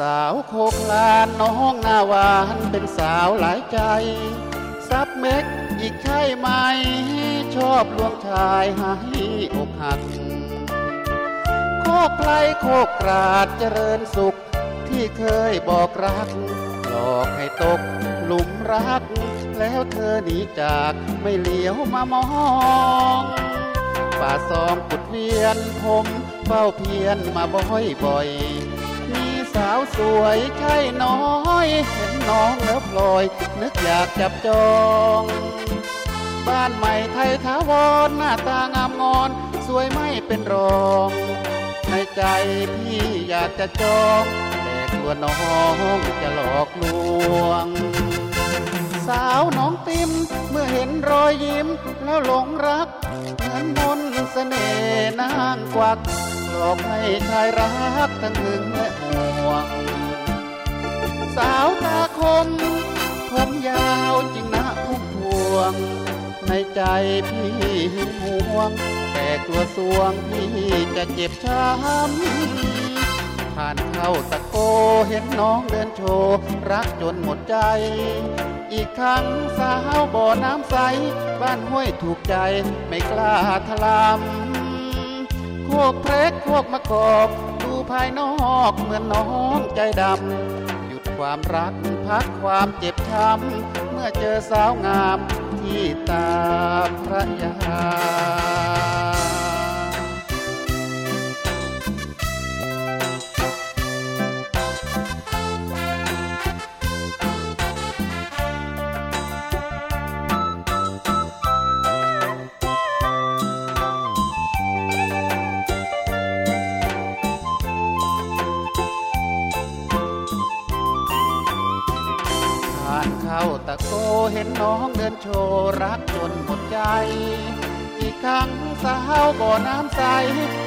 สาวโคกลานน้องหน้าหวานเป็นสาวหลายใจ ซับเม็กอีกใช่ไหม ชอบลวงชายให้อกหัก โคกไกลโคกกราดเจริญสุข ที่เคยบอกรัก หลอกให้ตกหลุมรัก แล้วเธอหนีจากไม่เหลียวมามองป่าซองปุดเวียนผมเฝ้าเพียนมาบ่อยบ่อยาวสวยใช่น้อย เห็นน้องแล้วพลอย นึกอยากจับจอง บ้านใหม่ไทยทาวรหน้าตางามงอน สวยไม่เป็นรอง ในใจพี่อยากจะจอง แต่กลัวน้องจะหลอกลวง สาวน้องติมเมื่อเห็นรอยยิ้มแล้วหลงรัก เหมือนมนเสน่ห์นางกวัก อกให้ชายรักทั้งหึงและห่วง สาวตาคม ผมยาวจริงนะพุ่มพวง ในใจพี่หึงหวง แต่กลัวสวงพี่จะเจ็บช้ำผ่านเข้าตะโกเห็นน้องเดินโชว์ รักจนหมดใจ อีกครั้งสาวบ่อน้ำใส บ้านห้วยถูกใจไม่กล้าทลำ พวกเพลกพวกมะกอกดูภายนอกเหมือนน้องใจดำ หยุดความรักพักความเจ็บช้ำเมื่อเจอสาวงามที่ตาพระยาานเข้าตะโกเห็นน้องเดินโชว์รักจนหมดใจ อีกครั้งสาวบ่อน้ำใส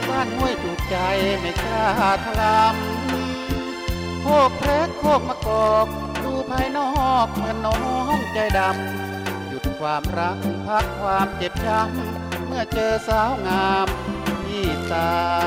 บ้านห้วยถูกใจไม่กล้าทลำโคกแพรกโคกมะกอกดูภายนอกเหมือนน้องใจดำ หยุดความรักพักความเจ็บช้ำเมื่อเจอสาวงามที่ตา